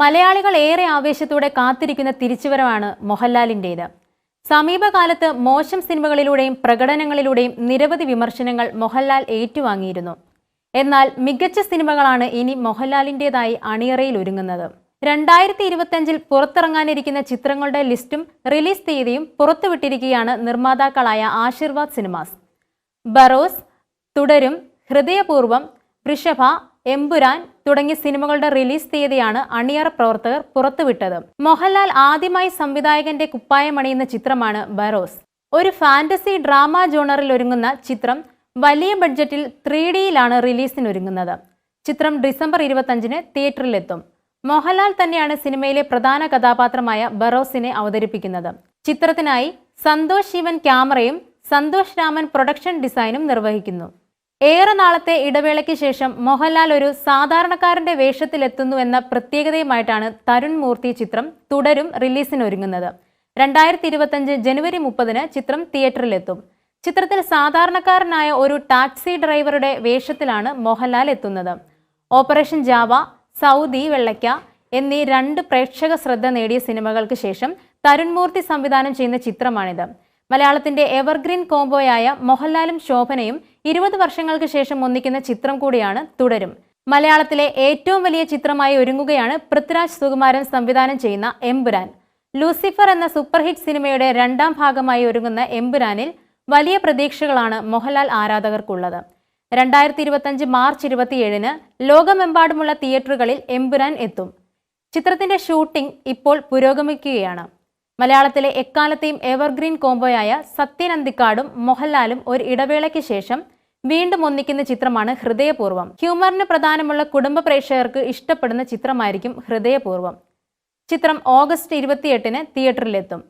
മലയാളികൾ ഏറെ ആവേശത്തോടെ കാത്തിരിക്കുന്ന തിരിച്ചുവരവാണ് മോഹൻലാലിന്റേത് സമീപകാലത്ത് മോശം സിനിമകളിലൂടെയും പ്രകടനങ്ങളിലൂടെയും നിരവധി വിമർശനങ്ങൾ മോഹൻലാൽ ഏറ്റുവാങ്ങിയിരുന്നു. എന്നാൽ മികച്ച സിനിമകളാണ് ഇനി മോഹൻലാലിന്റേതായി അണിയറയിൽ ഒരുങ്ങുന്നത്. രണ്ടായിരത്തി ഇരുപത്തിയഞ്ചിൽ പുറത്തിറങ്ങാനിരിക്കുന്ന ചിത്രങ്ങളുടെ ലിസ്റ്റും റിലീസ് തീയതിയും പുറത്തുവിട്ടിരിക്കുകയാണ് നിർമ്മാതാക്കളായ ആശീർവാദ് സിനിമാസ്. ബറോസ് തുടരും ഹൃദയപൂർവം വൃഷഭ എമ്പുരാൻ തുടങ്ങിയ സിനിമകളുടെ റിലീസ് തീയതിയാണ് അണിയറ പ്രവർത്തകർ പുറത്തുവിട്ടത്. മോഹൻലാൽ ആദ്യമായി സംവിധായകന്റെ കുപ്പായമണിയുന്ന ചിത്രമാണ് ബറോസ്. ഒരു ഫാന്റസി ഡ്രാമ ജോണറിൽ ഒരുങ്ങുന്ന ചിത്രം വലിയ ബഡ്ജറ്റിൽ ത്രീ ഡിയിലാണ് റിലീസിനൊരുങ്ങുന്നത്. ചിത്രം ഡിസംബർ ഇരുപത്തഞ്ചിന് തിയേറ്ററിലെത്തും. മോഹൻലാൽ തന്നെയാണ് സിനിമയിലെ പ്രധാന കഥാപാത്രമായ ബറോസിനെ അവതരിപ്പിക്കുന്നത്. ചിത്രത്തിനായി സന്തോഷ് ശിവൻ ക്യാമറയും സന്തോഷ് രാമൻ പ്രൊഡക്ഷൻ ഡിസൈനും നിർവഹിക്കുന്നു. ഏറെ നാളത്തെ ഇടവേളയ്ക്ക് ശേഷം മോഹൻലാൽ ഒരു സാധാരണക്കാരന്റെ വേഷത്തിലെത്തുന്നു എന്ന പ്രത്യേകതയുമായിട്ടാണ് തരുൺ മൂർത്തി ചിത്രം തുടരും റിലീസിനൊരുങ്ങുന്നത്. രണ്ടായിരത്തി ഇരുപത്തഞ്ച് ജനുവരി മുപ്പതിന് ചിത്രം തിയേറ്ററിലെത്തും. ചിത്രത്തിൽ സാധാരണക്കാരനായ ഒരു ടാക്സി ഡ്രൈവറുടെ വേഷത്തിലാണ് മോഹൻലാൽ എത്തുന്നത്. ഓപ്പറേഷൻ ജാവ സൗദി വെള്ളയ്ക്ക എന്നീ രണ്ട് പ്രേക്ഷക ശ്രദ്ധ നേടിയ സിനിമകൾക്ക് ശേഷം തരുൺമൂർത്തി സംവിധാനം ചെയ്യുന്ന ചിത്രമാണിത്. മലയാളത്തിന്റെ എവർഗ്രീൻ കോംബോയായ മോഹൻലാലും ശോഭനയും ഇരുപത് വർഷങ്ങൾക്ക് ശേഷം ഒന്നിക്കുന്ന ചിത്രം കൂടിയാണ് തുടരും. മലയാളത്തിലെ ഏറ്റവും വലിയ ചിത്രമായി ഒരുങ്ങുകയാണ് പൃഥ്വിരാജ് സുകുമാരൻ സംവിധാനം ചെയ്യുന്ന എംപുരാൻ ലൂസിഫർ എന്ന സൂപ്പർ ഹിറ്റ് സിനിമയുടെ രണ്ടാം ഭാഗമായി ഒരുങ്ങുന്ന എംപുരാനിൽ വലിയ പ്രതീക്ഷകളാണ് മോഹൻലാൽ ആരാധകർക്കുള്ളത്. രണ്ടായിരത്തി ഇരുപത്തഞ്ച് മാർച്ച് ഇരുപത്തിയേഴിന് ലോകമെമ്പാടുമുള്ള തിയേറ്ററുകളിൽ എംപുരാൻ എത്തും. ചിത്രത്തിന്റെ ഷൂട്ടിംഗ് ഇപ്പോൾ പുരോഗമിക്കുകയാണ്. മലയാളത്തിലെ എക്കാലത്തെയും എവർഗ്രീൻ കോംബോയായ സത്യൻ അന്തിക്കാടും മോഹൻലാലും ഒരു ഇടവേളയ്ക്ക് ശേഷം വീണ്ടും ഒന്നിക്കുന്ന ചിത്രമാണ് ഹൃദയപൂർവം. ഹ്യൂമറിന് പ്രധാനമുള്ള കുടുംബ പ്രേക്ഷകർക്ക് ഇഷ്ടപ്പെടുന്ന ചിത്രമായിരിക്കും ഹൃദയപൂർവം. ചിത്രം ഓഗസ്റ്റ് ഇരുപത്തിയെട്ടിന് തിയേറ്ററിലെത്തും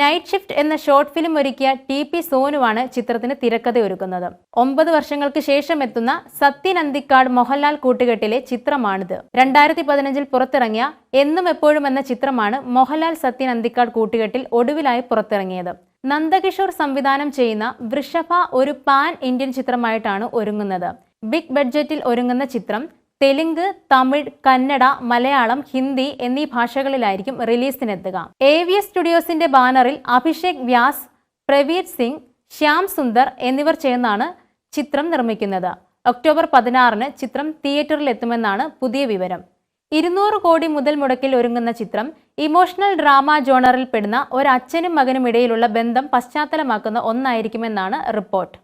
നൈറ്റ് ഷിഫ്റ്റ് എന്ന ഷോർട്ട് ഫിലിം ഒരുക്കിയ ടി പി സോനുവാണ് ചിത്രത്തിന് തിരക്കഥയൊരുക്കുന്നത് ഒമ്പത് വർഷങ്ങൾക്ക് ശേഷം എത്തുന്ന സത്യൻ അന്തിക്കാട് മോഹൻലാൽ കൂട്ടുകെട്ടിലെ ചിത്രമാണിത്. രണ്ടായിരത്തി പതിനഞ്ചിൽ പുറത്തിറങ്ങിയ എന്നും എപ്പോഴും എന്ന ചിത്രമാണ് മോഹൻലാൽ സത്യൻ അന്തിക്കാട് കൂട്ടുകെട്ടിൽ ഒടുവിലായി പുറത്തിറങ്ങിയത്. നന്ദകിഷോർ സംവിധാനം ചെയ്യുന്ന വൃഷഭ ഒരു പാൻ ഇന്ത്യൻ ചിത്രമായിട്ടാണ് ഒരുങ്ങുന്നത്. ബിഗ് ബഡ്ജറ്റിൽ ഒരുങ്ങുന്ന ചിത്രം തെലുങ്ക് തമിഴ് കന്നഡ മലയാളം ഹിന്ദി എന്നീ ഭാഷകളിലായിരിക്കും റിലീസിനെത്തുക. എ വി എസ് സ്റ്റുഡിയോസിന്റെ ബാനറിൽ അഭിഷേക് വ്യാസ് പ്രവീർ സിംഗ് ശ്യാം സുന്ദർ എന്നിവർ ചേർന്നാണ് ചിത്രം നിർമ്മിക്കുന്നത്. ഒക്ടോബർ പതിനാറിന് ചിത്രം തിയേറ്ററിൽ എത്തുമെന്നാണ് പുതിയ വിവരം. ഇരുന്നൂറ് കോടി മുതൽ മുടക്കിൽ ഒരുങ്ങുന്ന ചിത്രം ഇമോഷണൽ ഡ്രാമ ജോണറിൽ പെടുന്ന ഒരു അച്ഛനും മകനും ഇടയിലുള്ള ബന്ധം പശ്ചാത്തലമാക്കുന്ന ഒന്നായിരിക്കുമെന്നാണ് റിപ്പോർട്ട്.